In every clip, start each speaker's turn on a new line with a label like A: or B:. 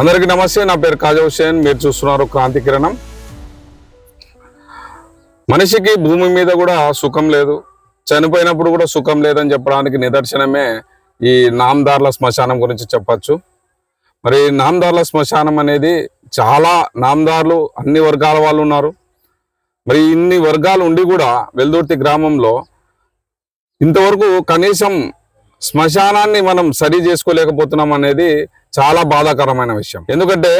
A: అందరికీ నమస్తే నా పేరు కాజా హుసేన్ మీరు చూస్తున్నారు క్రాంతి కిరణం. మనిషికి భూమి మీద కూడా సుఖం లేదు చనిపోయినప్పుడు కూడా సుఖం లేదని చెప్పడానికి నిదర్శనమే ఈ నామదార్ల శ్మశానం గురించి చెప్పచ్చు. మరి నామదార్ల శ్మశానం అనేది చాలా నామదారులు అన్ని వర్గాల వాళ్ళు ఉన్నారు. మరి ఇన్ని వర్గాలు ఉండి కూడా వెల్దుర్తి గ్రామంలో ఇంతవరకు కనీసం శ్మశానాన్ని మనం సరి చేసుకోలేకపోతున్నాం అనేది చాలా బాధాకరమైన విషయం. ఎందుకంటే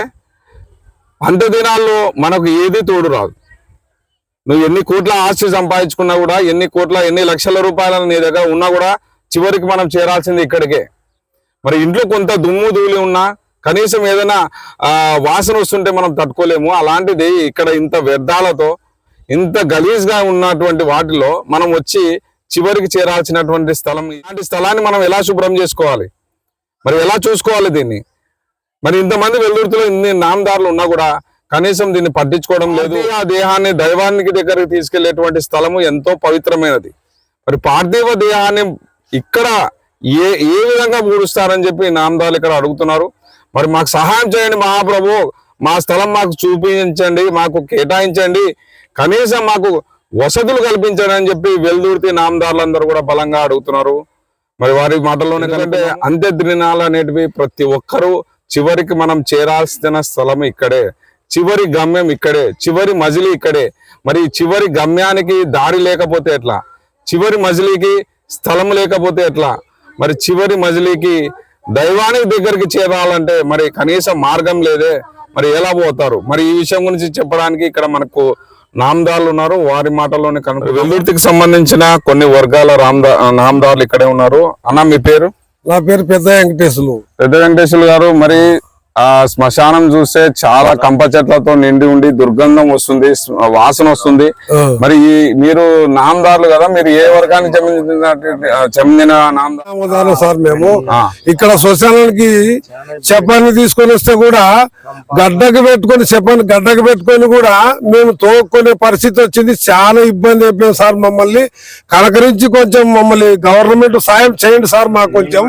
A: అంత దినాల్లో మనకు ఏది తోడు రాదు. నువ్వు ఎన్ని కోట్ల ఆస్తి సంపాదించుకున్నా కూడా ఎన్ని కోట్ల ఎన్ని లక్షల రూపాయల నీ దగ్గర ఉన్నా కూడా చివరికి మనం చేరాల్సింది ఇక్కడికే. మరి ఇంట్లో కొంత దుమ్ము ధూళి ఉన్నా కనీసం ఏదైనా వాసన వస్తుంటే మనం తట్టుకోలేము. అలాంటిది ఇక్కడ ఇంత వ్యర్థాలతో ఇంత గలీజ్గా ఉన్నటువంటి వాటిలో మనం వచ్చి చివరికి చేరాల్సినటువంటి స్థలం ఇలాంటి స్థలాన్ని మనం ఎలా శుభ్రం చేసుకోవాలి? మరి ఎలా చూసుకోవాలి దీన్ని? మరి ఇంతమంది వెల్లుర్తిలో ఇన్ని నామదారులు ఉన్నా కూడా కనీసం దీన్ని పట్టించుకోవడం లేదు. ఆ దేహాన్ని దైవానికి దగ్గరికి తీసుకెళ్ళేటువంటి స్థలము ఎంతో పవిత్రమైనది. మరి పార్థివ దేహాన్ని ఇక్కడ ఏ ఏ విధంగా పూడుస్తారని చెప్పి నామదారులు ఇక్కడ అడుగుతున్నారు. మరి మాకు సహాయం చేయండి మహాప్రభు. మా స్థలం మాకు చూపించండి మాకు కేటాయించండి. కనీసం మాకు వసతులు కల్పించండి అని చెప్పి వెల్దుర్తి నామదారులందరూ కూడా బలంగా అడుగుతున్నారు. మరి వారి మాటల్లోనే కంటే అంత్య దినాలు అనేటివి ప్రతి ఒక్కరూ చివరికి మనం చేరాల్సిన స్థలం ఇక్కడే చివరి గమ్యం ఇక్కడే చివరి మజిలీ ఇక్కడే. మరి చివరి గమ్యానికి దారి లేకపోతే ఎట్లా? చివరి మజిలీకి స్థలం లేకపోతే ఎట్లా? మరి చివరి మజిలీకి దైవానికి దగ్గరికి చేరాలంటే మరి కనీసం మార్గం లేదే. మరి ఎలా పోతారు? మరి ఈ విషయం గురించి చెప్పడానికి ఇక్కడ మనకు నామదారులు ఉన్నారు వారి మాటల్లోనే కనుక వెల్లుర్తికి సంబంధించిన కొన్ని వర్గాల రామదా నామదారులు ఇక్కడే ఉన్నారు. అన్న మీ పేరు?
B: నా పేరు పెద్ద వెంకటేశులు.
A: పెద్ద వెంకటేశ్వర గారు మరి ఆ శ్మశానం చూస్తే చాలా కంప చెట్లతో నిండి ఉండి దుర్గంధం వస్తుంది వాసన వస్తుంది. మరి ఈ మీరు నామదారులు కదా మీరు ఏ వర్గానికి చెందిన చెందిన నామదారు?
B: సార్ మేము. ఇక్కడ శ్మశానానికి చెప్పాన్ని తీసుకొని వస్తే కూడా గడ్డకు పెట్టుకొని చెప్పని గడ్డకు పెట్టుకొని కూడా మేము తోక్కునే పరిస్థితి వచ్చింది. చాలా ఇబ్బంది అయిపోయింది సార్ మమ్మల్ని. కనకరించి కొంచెం మమ్మల్ని గవర్నమెంట్ సాయం చేయండి సార్ మాకు కొంచెం.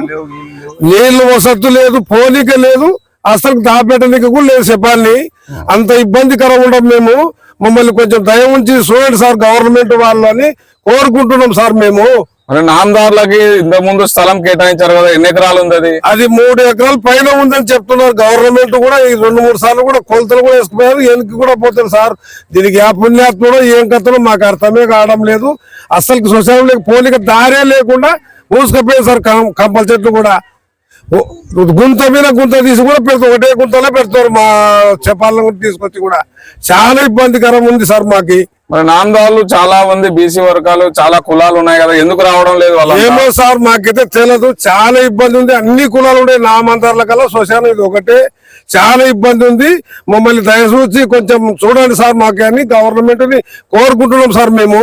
B: నీళ్ళు వసతు లేదు పోలిక లేదు. అసలు దాపెట్టడానికి కూడా లేదు చెప్పాలి అంత ఇబ్బందికరం ఉండడం మేము. మమ్మల్ని కొంచెం దయ ఉంచి చూడండి సార్ గవర్నమెంట్ వాళ్ళని కోరుకుంటున్నాం సార్ మేము.
A: మరి నామదారులకి ఇంత ముందు స్థలం కేటాయించారు కదా ఎన్ని ఎకరాలు ఉంది అది?
B: అది మూడు ఎకరాల పైన ఉందని చెప్తున్నారు గవర్నమెంట్ కూడా. ఈ రెండు మూడు సార్లు కూడా కొలతలు కూడా వేసుకుపోయారు వెనక్కి కూడా పోతుంది సార్? దీనికి పుణ్యాత్మడో ఏం కథనో మాకు అర్థమే కావడం లేదు. అసలు సొసైటీలోకి పోలిక దారే లేకుండా మూసుకుపోయింది సార్ కం- కంపల చెట్లు కూడా. గుంత మీద గుంత తీసి కూడా పెడతారు ఒకటే గుంతలో పెడతారు మా చెప్పాలని కూడా తీసుకొచ్చి కూడా. చాలా ఇబ్బందికరం ఉంది సార్ మాకి.
A: మరి నామదారులు చాలా మంది బీసీ వర్గాలు చాలా కులాలు ఉన్నాయి కదా ఎందుకు రావడం లేదు వాళ్ళ
B: ఏమో సార్ మాకైతే తెలియదు చాలా ఇబ్బంది ఉంది. అన్ని కులాలు ఉండే నామంతర్ల కల్లా శ్మశానం ఇది ఒకటే. చాలా ఇబ్బంది ఉంది. మమ్మల్ని దయచూచి కొంచెం చూడండి సార్ మాకు అని గవర్నమెంట్ని కోరుకుంటున్నాం సార్ మేము.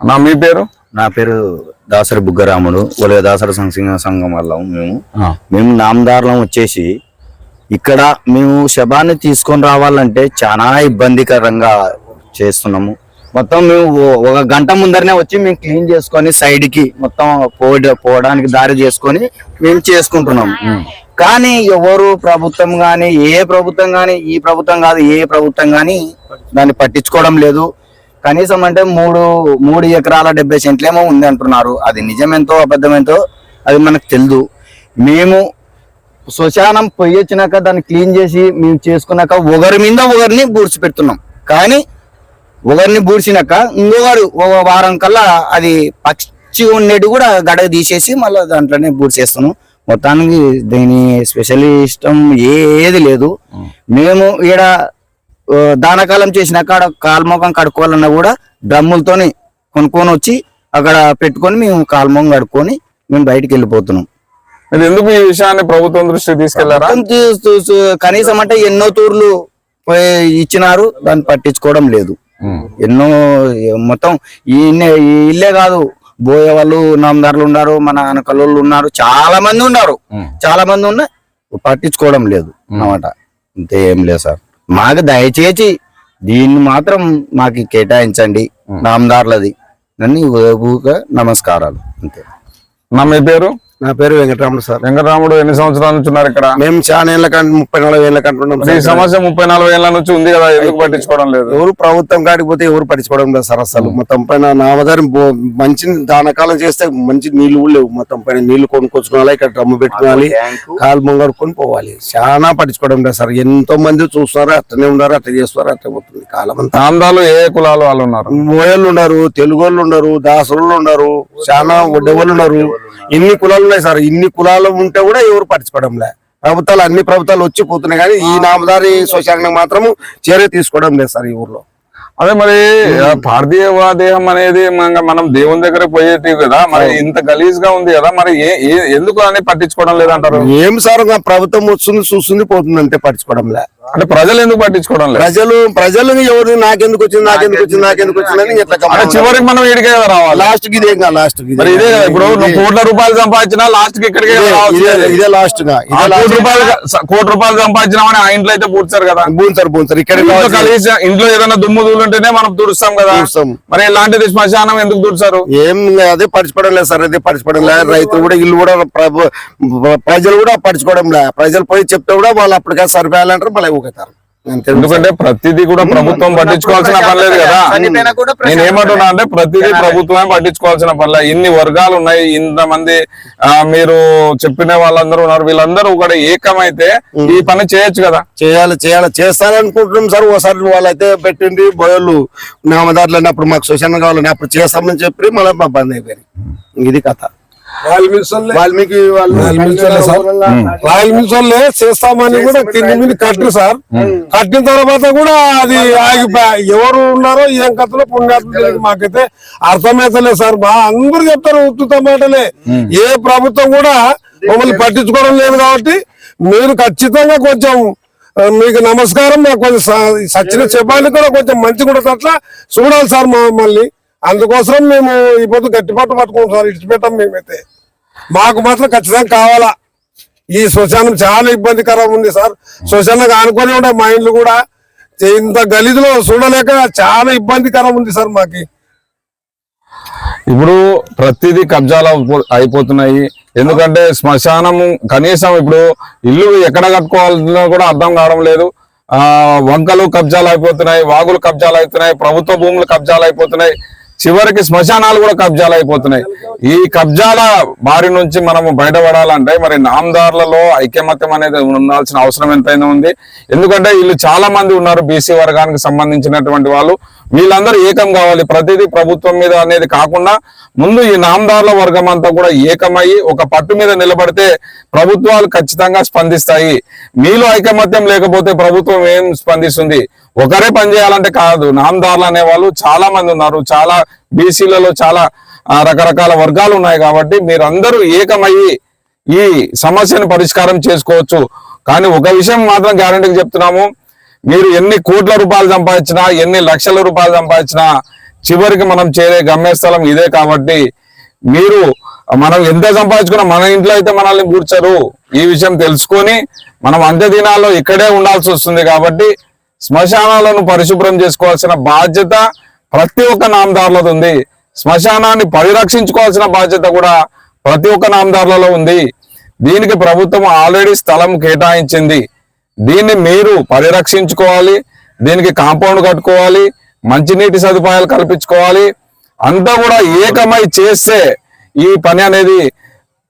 A: నా మీ పేరు?
C: నా పేరు దాసరి బుగ్గరాముడు ఒలే దాసరి సంక్షేమ సంఘం వాళ్ళం మేము. మేము నామదారులం వచ్చేసి ఇక్కడ మేము శబాన్ని తీసుకొని రావాలంటే చాలా ఇబ్బందికరంగా చేస్తున్నాము. మొత్తం మేము ఒక గంట ముందరనే వచ్చి మేము క్లీన్ చేసుకొని సైడ్కి మొత్తం పోవడానికి దారి చేసుకొని మేము చేసుకుంటున్నాం. కానీ ఎవరు ప్రభుత్వం గాని ఏ ప్రభుత్వం గాని ఈ ప్రభుత్వం కాదు ఏ ప్రభుత్వం గాని దాన్ని పట్టించుకోవడం లేదు. కనీసం అంటే మూడు మూడు ఎకరాల డెబ్బై సెంట్లేమో ఉంది అంటున్నారు. అది నిజమెంతో అబద్ధమెంతో అది మనకు తెలియదు మేము శ్మశానం పొయ్యి వచ్చినాక దాన్ని క్లీన్ చేసి మేము చేసుకున్నాక ఒకరి మీద ఒకరిని బూడ్చి పెడుతున్నాం కానీ ఒకరిని బూడ్చినాక ఇంకొకరు ఒక వారం కల్లా అది పక్షి ఉండేటి కూడా గడగ తీసేసి మళ్ళీ దాంట్లోనే బూడ్చేస్తున్నాం మొత్తానికి దీని స్పెషలిస్టం ఏది లేదు. మేము ఈడ దానకాలం చేసినాక ఆడ కాల్మోకం కడుక్కోవాలన్నా కూడా డ్రమ్ములతోని కొనుక్కొని వచ్చి అక్కడ పెట్టుకొని మేము కాల్మోకం కడుక్కొని మేము బయటికి వెళ్ళిపోతున్నాం.
A: మీరు ఎందుకు ఈ విషయాన్ని ప్రభుత్వం దృష్టికి
C: తీసుకెళ్ళారా? కనీసం అంటే ఎన్నో తూర్లు ఇచ్చినారు దాన్ని పట్టించుకోవడం లేదు. ఎన్నో మొత్తం ఈ ఇల్లే కాదు. బోయే వాళ్ళు నామదారులు ఉన్నారు మన అనకలోళ్ళు ఉన్నారు చాలా మంది ఉన్నారు. చాలా మంది ఉన్నా పట్టించుకోవడం లేదు అన్నమాట. అంతే ఏం లేదు సార్. మాకు దయచేసి దీన్ని మాత్రం మాకు కేటాయించండి. నామదారులది. నన్ను ఊక నమస్కారాలు. అంతే.
A: నా మీ పేరు?
D: నా పేరు వెంకటరాముడు సార్.
A: వెంకటరాముడు ఎన్ని సంవత్సరాల నుంచి ఉన్నారు ఇక్కడ?
D: మేము చాలా ఏళ్ళ కంటే ముప్పై నలభై ఏళ్ళ కంటే ఉన్నాం
A: ఈ. సమస్య ముప్పై నలభై ఏళ్ళ నుంచి ఉంది కదా ఎందుకు పట్టించుకోవడం లేదు?
D: ఎవరు ప్రభుత్వం కాడికి పోతే ఎవరు పట్టించుకోవడం లేదు సార్ అసలు. మొత్తం పైన నామదారి మంచి దానకాలం చేస్తే మంచి నీళ్ళు కూడా లేవు. మొత్తం పైన నీళ్ళు కొనుక్కొచ్చుకోవాలి ఇక్కడ డ్రమ్ము పెట్టుకోవాలి కాలు ముంగడుకొని పోవాలి. చాలా పట్టించుకోవడం లేదు సార్. ఎంతో మంది చూస్తున్నారు అట్లనే ఉన్నారు అట్లా చేస్తున్నారు అట్లా పోతుంది. కాలం అంతా
A: ఆంధ్రాలో ఏ కులాలు వాళ్ళు ఉన్నారు?
D: మోయళ్ళు ఉన్నారు తెలుగు వాళ్ళు ఉన్నారు దాసులు ఉన్నారు చాలా ఒడ్డెవాళ్ళు ఉన్నారు. ఇన్ని కులాలు ఉన్నాయి సార్. ఇన్ని కులాలు ఉంటే కూడా ఎవరు పట్టించుకోవడం లే ప్రభుత్వాలు అన్ని ప్రభుత్వాలు వచ్చి పోతున్నాయి కానీ ఈ నామదారి శ్మశానం మాత్రము చర్య తీసుకోవడం లేదు సార్ ఈ ఊర్లో.
A: అదే మరి పార్థివ దేహం అనేది మన- మనం దేవుని దగ్గర పోయేటి కదా మరి ఇంత గలీజ్గా ఉంది కదా మరి ఎందుకు అని పట్టించుకోవడం లేదంటారు?
D: ఏం సార్ ప్రభుత్వం వస్తుంది చూస్తుంది పోతుంది అంతే పట్టించుకోవడం లే
A: అంటే ప్రజలు ఎందుకు పట్టించుకోవడం లేదు?
D: ప్రజలు ప్రజలు ఎవరు నాకెందుకు వచ్చింది నాకెందుకు వచ్చింది నాకెందుకు వచ్చింది అని ఇట్లా
A: అంటే చివరికి మనం కదా రావాలి.
D: లాస్ట్కి ఇదే లాస్ట్కి
A: మరి ఇదే ఇప్పుడు కోట్ల రూపాయలు సంపాదించినా లాస్ట్కి ఇక్కడికే
D: ఇదే లాస్ట్గా
A: కోటి రూపాయలు కోటి రూపాయలు సంపాదించినామని ఆ ఇంట్లో అయితే పూడ్చారు కదా.
D: బూన్సర్ బూన్సర్ ఇక్కడ.
A: కలిసి ఇంట్లో ఏదైనా దుమ్ము దూలుంటేనే మనం తుడుస్తాం కదా. మరి ఇలాంటిది శ్మశానం ఎందుకు తుడిచారు
D: ఏం అదే పడిచిపోవడం లేదు సార్ అదే పడిచిపోవడం లేదు. రైతులు కూడా ఇల్లు కూడా ప్రజలు కూడా పడిచుకోవడం లేదు. ప్రజలు పోయి చెప్తే కూడా వాళ్ళు అప్పటికే సరిపోయాలంటారు మళ్ళీ ఊగుతారు అంతే
A: ఎందుకంటే ప్రతిదీ కూడా ప్రభుత్వం పట్టించుకోవాల్సిన పని లేదు కదా. నేను ఏమంటున్నా అంటే ప్రతిదీ ప్రభుత్వమే పట్టించుకోవాల్సిన పని లేదు. ఇన్ని వర్గాలు ఉన్నాయి ఇంతమంది ఆ, మీరు చెప్పిన వాళ్ళందరూ ఉన్నారు. వీళ్ళందరూ కూడా ఏకమైతే ఈ పని చేయొచ్చు కదా.
D: చేయాలి చేయాలి. చేస్తారనుకుంటున్నాం సార్. ఓసారి వాళ్ళైతే పెట్టింది బోయలు నామదారులు అప్పుడు మాకు శోషణ కావాలని అప్పుడు చేస్తామని చెప్పి మళ్ళీ మా బంద్ అయిపోయింది. ఇది కథ. వాల్మీకి వాళ్ళు
B: రాయల్ మిల్స్ వాళ్ళే సార్ రాయల్ మిల్స్ వాళ్ళే చేస్తామని కూడా కింది మీద కట్టు సార్. కట్టిన తర్వాత కూడా అది ఆగిపోయి ఎవరు ఉన్నారో ఏం కథలో పుణ్యాత్మ తెలియదు మాకైతే అర్థమైతలేదు సార్. మా అందరూ చెప్తారు ఉత్తుత మాటలే ఏ ప్రభుత్వం కూడా మమ్మల్ని పట్టించుకోవడం లేదు కాబట్టి మీరు ఖచ్చితంగా కొంచెం మీకు నమస్కారం మాకు కొంచెం స- సచిన చెప్పాలి కూడా కొంచెం మంచి కూడా అట్లా చూడాలి సార్ మమ్మల్ని అందుకోసం మేము ఈ పొద్దు గట్టి పట్టు పట్టుకుంటాం సార్ ఇడిచిపెట్టాం మేమైతే. మాకు మాత్రం ఖచ్చితంగా కావాలా. ఈ శ్మశానం చాలా ఇబ్బందికరం ఉంది సార్. శ్మశానం ఆనుకొని ఉండే మా ఇండ్లు కూడా ఇంత గలీజులో చూడలేక చాలా ఇబ్బందికరం ఉంది సార్ మాకి.
A: ఇప్పుడు ప్రతిదీ కబ్జాలు అయిపోతున్నాయి. ఎందుకంటే శ్మశానము కనీసం ఇప్పుడు ఇల్లు ఎక్కడ కట్టుకోవాలన్నా కూడా అర్థం కావడం లేదు. ఆ వంకలు కబ్జాలు అయిపోతున్నాయి వాగులు కబ్జాలు అవుతున్నాయి ప్రభుత్వ భూములు కబ్జాలు అయిపోతున్నాయి. చివరికి శ్మశానాలు కూడా కబ్జాలు అయిపోతున్నాయి. ఈ కబ్జాల బారి నుంచి మనము బయటపడాలంటే మరి నామదారులలో ఐక్యమత్యం అనేది ఉండాల్సిన అవసరం ఎంతైనా ఉంది. ఎందుకంటే వీళ్ళు చాలా మంది ఉన్నారు బీసీ వర్గానికి సంబంధించినటువంటి వాళ్ళు. వీళ్ళందరూ ఏకం కావాలి. ప్రతిదీ ప్రభుత్వం మీద అనేది కాకుండా ముందు ఈ నామదారుల వర్గం అంతా కూడా ఏకమయ్యి ఒక పట్టు మీద నిలబడితే ప్రభుత్వాలు ఖచ్చితంగా స్పందిస్తాయి. మీలో ఐకమత్యం లేకపోతే ప్రభుత్వం ఏం స్పందిస్తుంది? ఒకరే పనిచేయాలంటే కాదు. నామదారులు అనే వాళ్ళు చాలా మంది ఉన్నారు. చాలా బీసీలలో చాలా రకరకాల వర్గాలు ఉన్నాయి కాబట్టి మీరందరూ ఏకమయ్యి ఈ సమస్యను పరిష్కారం చేసుకోవచ్చు. కానీ ఒక విషయం మాత్రం గ్యారంటీకి చెప్తున్నాము. మీరు ఎన్ని కోట్ల రూపాయలు సంపాదించినా ఎన్ని లక్షల రూపాయలు సంపాదించినా చివరికి మనం చేరే గమ్యస్థలం ఇదే కాబట్టి మీరు మనం ఎంత సంపాదించుకున్నా మన ఇంట్లో అయితే మనల్ని కూర్చరు ఈ విషయం తెలుసుకొని మనం అంత్య దినాల్లో ఇక్కడే ఉండాల్సి వస్తుంది కాబట్టి శ్మశానాలను పరిశుభ్రం చేసుకోవాల్సిన బాధ్యత ప్రతి ఒక్క నామదారులతో ఉంది. శ్మశానాన్ని పరిరక్షించుకోవాల్సిన బాధ్యత కూడా ప్రతి ఒక్క నామదారులలో ఉంది. దీనికి ప్రభుత్వం ఆల్రెడీ స్థలం కేటాయించింది. దీన్ని మీరు పరిరక్షించుకోవాలి దీనికి కాంపౌండ్ కట్టుకోవాలి మంచినీటి సదుపాయాలు కల్పించుకోవాలి. అంతా కూడా ఏకమై చేస్తే ఈ పని అనేది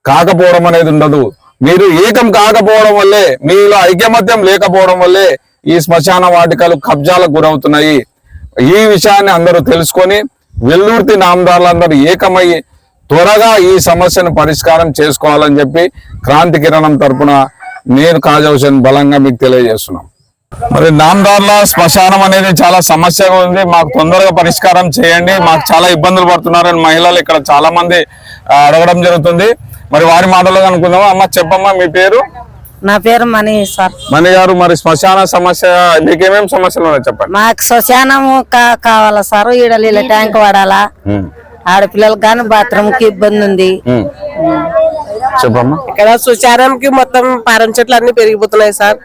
A: కాకపోవడం అనేది ఉండదు. మీరు ఏకం కాకపోవడం వల్లే మీలో ఐకమత్యం లేకపోవడం వల్లే ఈ శ్మశాన వాటికలు కబ్జాలకు గురవుతున్నాయి. ఈ విషయాన్ని అందరూ తెలుసుకొని వెల్లుర్తి నామదారులందరూ ఏకమై త్వరగా ఈ సమస్యను పరిష్కారం చేసుకోవాలని చెప్పి క్రాంతి కిరణం తరపున నేను కాజౌషన్ బలంగా మీకు తెలియజేస్తున్నాం. మరి నామదారుల శ్మశానం అనేది చాలా సమస్యగా ఉంది. మాకు తొందరగా పరిష్కారం చేయండి. మాకు చాలా ఇబ్బందులు పడుతున్నారని మహిళలు ఇక్కడ చాలా మంది అడగడం జరుగుతుంది. మరి వారి మాటలో అనుకుందాం అమ్మ చెప్పమ్మా మీ పేరు?
E: నా పేరు మణి సార్.
A: మణి గారు మరి శ్మశాన సమస్య మీకేమేం సమస్యలు ఉన్నాయి చెప్పండి.
E: మాకు శ్మశానము కా- కావాలా సార్? ఈడ నీళ్ళ ట్యాంక్ వాడాలా? ఆడపిల్లలకు కానీ బాత్రూమ్కి ఇబ్బంది ఉంది
A: చెప్పమ్మా
F: ఇక్కడ సుచారంకి మొత్తం పారం చెట్లు అన్ని పెరిగిపోతున్నాయి సార్.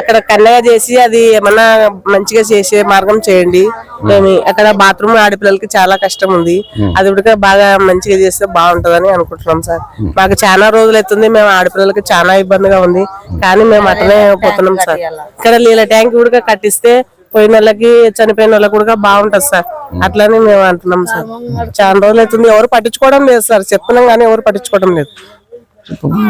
F: అక్కడ కన్నగా చేసి అది ఏమన్నా మంచిగా చేసే మార్గం చేయండి. మేము అక్కడ బాత్రూమ్ ఆడపిల్లలకి చాలా కష్టం ఉంది. అది కూడా బాగా మంచిగా చేస్తే బాగుంటదని అనుకుంటున్నాం సార్. మాకు చాలా రోజులు అవుతుంది మేము ఆడపిల్లలకి చాలా ఇబ్బందిగా ఉంది. కానీ మేము అట్లనే పోతున్నాం సార్. ఇక్కడ నీళ్ళ ట్యాంక్ కూడా కట్టిస్తే పోయిన వాళ్ళకి చనిపోయిన వాళ్ళకి కూడా బాగుంటది సార్. అట్లనే మేము అంటున్నాం సార్. చాలా రోజులు అవుతుంది ఎవరు పట్టించుకోవడం లేదు సార్. చెప్తున్నాం కానీ ఎవరు పట్టించుకోవడం లేదు.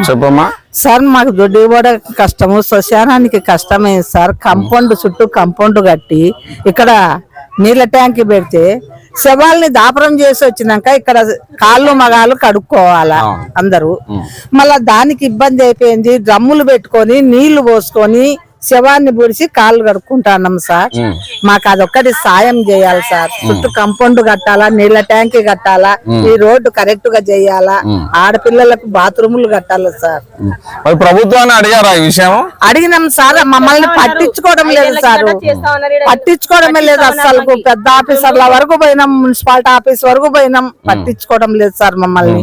A: చెప్పమ్మా.
G: సార్ మాకు దొడ్డి కూడా కష్టము. శ్మశానానికి కష్టమే సార్. కంపౌండ్ చుట్టూ కంపౌండ్ కట్టి ఇక్కడ నీళ్ళ ట్యాంక్ పెడితే శవాల్ని దాపరం చేసి వచ్చినాక ఇక్కడ కాళ్ళు మగాళ్ళు కడుక్కోవాలా అందరూ. మళ్ళా దానికి ఇబ్బంది అయిపోయింది. డ్రమ్ములు పెట్టుకొని నీళ్ళు పోసుకొని శవాన్ని పొడిచి కాళ్ళు కడుక్కుంటాన్నాం సార్. మాకు అదొక్కటి సాయం చేయాలి సార్. చుట్టూ కంపౌండ్ కట్టాలా నీళ్ళ ట్యాంక్ కట్టాలా ఈ రోడ్డు కరెక్ట్గా చేయాలా ఆడపిల్లలకు బాత్రూములు కట్టాలా సార్.
A: ప్రభుత్వాన్ని అడిగారా ఈ విషయం?
G: అడిగినాం సార్. మమ్మల్ని పట్టించుకోవడం లేదు సార్. పట్టించుకోవడమే లేదు అసలు పెద్ద ఆఫీసర్ల వరకు పోయినాం మున్సిపాలిటీ ఆఫీస్ వరకు పోయినాం. పట్టించుకోవడం లేదు సార్ మమ్మల్ని.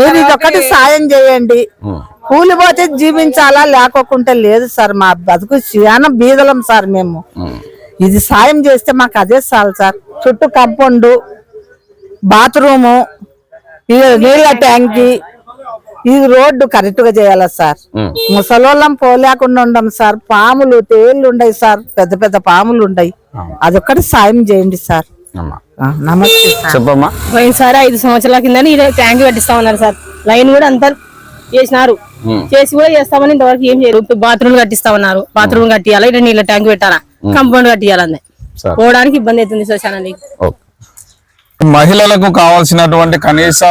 G: మీరు ఇదొక్కటి సాయం చేయండి. కూలిపోతే జీవించాలా లేకోకుంటే లేదు సార్ మా బతుకు చాలా బీదలం సార్ మేము. ఇది సాయం చేస్తే మాకు అదే చాలు సార్. చుట్టూ కంపౌండ్ బాత్రూము ఈ నీళ్ళ ట్యాంకి ఈ రోడ్డు కరెక్ట్గా చేయాలా సార్. ముసలోళ్ళం పోలేకుండా ఉండం సార్. పాములు తేళ్ళు ఉండయి సార్. పెద్ద పెద్ద పాములు ఉండయి. అదొక్కటి సాయం చేయండి సార్. నమస్తే సార్.
A: చెప్పమ్మా.
H: పోయినసారి ఐదు సంవత్సరాల కింద ట్యాంక్ కట్టిస్తా ఉన్నారు సార్. లైన్ కూడా అంతా చేసినారు చేసి కూడా చేస్తామని ఇంతవరకు ఏం చేయరు. బాత్రూమ్ కట్టిస్తా ఉన్నారు బాత్రూమ్ కట్టియాలా? ఇక్కడ నీళ్ళ ట్యాంక్ పెట్టాలా? కంపౌండ్ కట్టియాలందే
A: సరే.
H: పోవడానికి ఇబ్బంది అవుతుంది శ్మశానానికి
A: మహిళలకు కావాల్సినటువంటి కనీస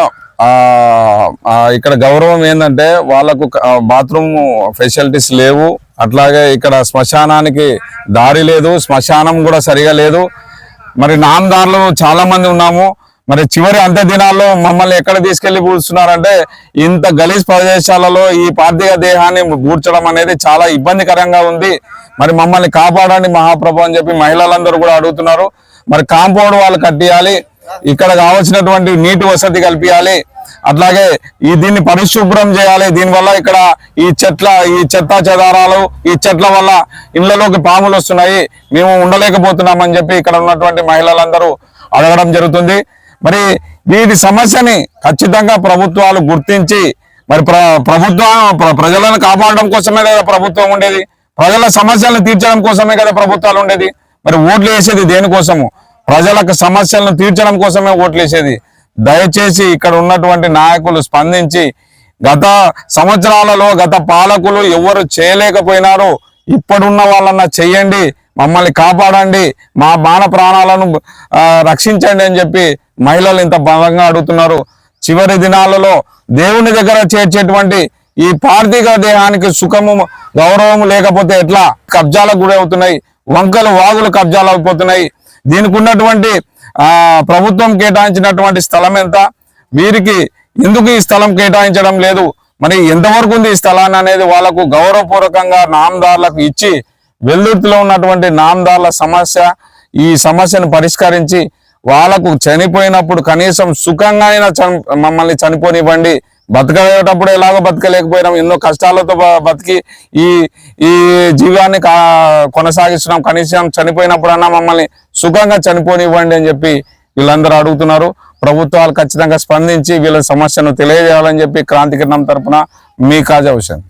A: ఇక్కడ గౌరవం ఏంటంటే వాళ్ళకు బాత్రూమ్ ఫెసిలిటీస్ లేవు. అట్లాగే ఇక్కడ శ్మశానానికి దారి లేదు. శ్మశానం కూడా సరిగా లేదు. మరి నామదారులు చాలా మంది ఉన్నాము. మరి చివరి అంత్య దినాల్లో మమ్మల్ని ఎక్కడ తీసుకెళ్ళి పూడ్చున్నారంటే ఇంత గలీజ్ ప్రదేశాలలో ఈ పార్థిక దేహాన్ని పూడ్చడం అనేది చాలా ఇబ్బందికరంగా ఉంది. మరి మమ్మల్ని కాపాడండి మహాప్రభు అని చెప్పి మహిళలందరూ కూడా అడుగుతున్నారు. మరి కాంపౌండ్ వాళ్ళు కట్టియాలి ఇక్కడ కావాల్సినటువంటి నీటి వసతి కల్పించాలి అట్లాగే ఈ దీన్ని పరిశుభ్రం చేయాలి. దీనివల్ల ఇక్కడ ఈ చెట్ల ఈ చెత్త చెదారాలు ఈ చెట్ల వల్ల ఇళ్ళలోకి పాములు వస్తున్నాయి. మేము ఉండలేకపోతున్నామని చెప్పి ఇక్కడ ఉన్నటువంటి మహిళలందరూ అడగడం జరుగుతుంది. మరి వీటి సమస్యని ఖచ్చితంగా ప్రభుత్వాలు గుర్తించి మరి ప్ర ప్రభుత్వం ప్ర- ప్రజలను కాపాడడం కోసమే కదా ప్రభుత్వం ఉండేది. ప్రజల సమస్యలను తీర్చడం కోసమే కదా ప్రభుత్వాలు ఉండేది. మరి ఓట్లు వేసేది దేనికోసము? ప్రజలకు సమస్యలను తీర్చడం కోసమే ఓట్లు వేసేది. దయచేసి ఇక్కడ ఉన్నటువంటి నాయకులు స్పందించి గత సంవత్సరాలలో గత పాలకులు ఎవరు చేయలేకపోయినారు? ఇప్పుడున్న వాళ్ళన్నా చెయ్యండి మమ్మల్ని కాపాడండి మా బాణ ప్రాణాలను రక్షించండి అని చెప్పి మహిళలు ఇంత బలంగా అడుగుతున్నారు. చివరి దినాలలో దేవుని దగ్గర చేర్చేటువంటి ఈ పార్థిక దేహానికి సుఖము గౌరవము లేకపోతే ఎట్లా? కబ్జాలకు గురి అవుతున్నాయి వంకలు వాగులు కబ్జాలు అయిపోతున్నాయి. దీనికి ఉన్నటువంటి ప్రభుత్వం కేటాయించినటువంటి స్థలం ఎంత? వీరికి ఎందుకు ఈ స్థలం కేటాయించడం లేదు? మరి ఎంతవరకు ఉంది ఈ స్థలాన్ని అనేది వాళ్ళకు గౌరవపూర్వకంగా నామదారులకు ఇచ్చి వెల్లుర్తిలో ఉన్నటువంటి నామదారుల సమస్య ఈ సమస్యను పరిష్కరించి వాళ్ళకు చనిపోయినప్పుడు కనీసం సుఖంగా అయినా చని మమ్మల్ని చనిపోనివ్వండి. బతకలేటప్పుడు ఎలాగో బతకలేకపోయినాం. ఎన్నో కష్టాలతో బతికి ఈ ఈ జీవాన్ని కొనసాగిస్తున్నాం. కనీసం చనిపోయినప్పుడన్నా మమ్మల్ని సుఖంగా చనిపోనివ్వండి అని చెప్పి వీళ్ళందరూ అడుగుతున్నారు. ప్రభుత్వాలు ఖచ్చితంగా స్పందించి వీళ్ళ సమస్యను తెలియజేయాలని చెప్పి క్రాంతికిరణం తరపున మీ కాజా హుసేన్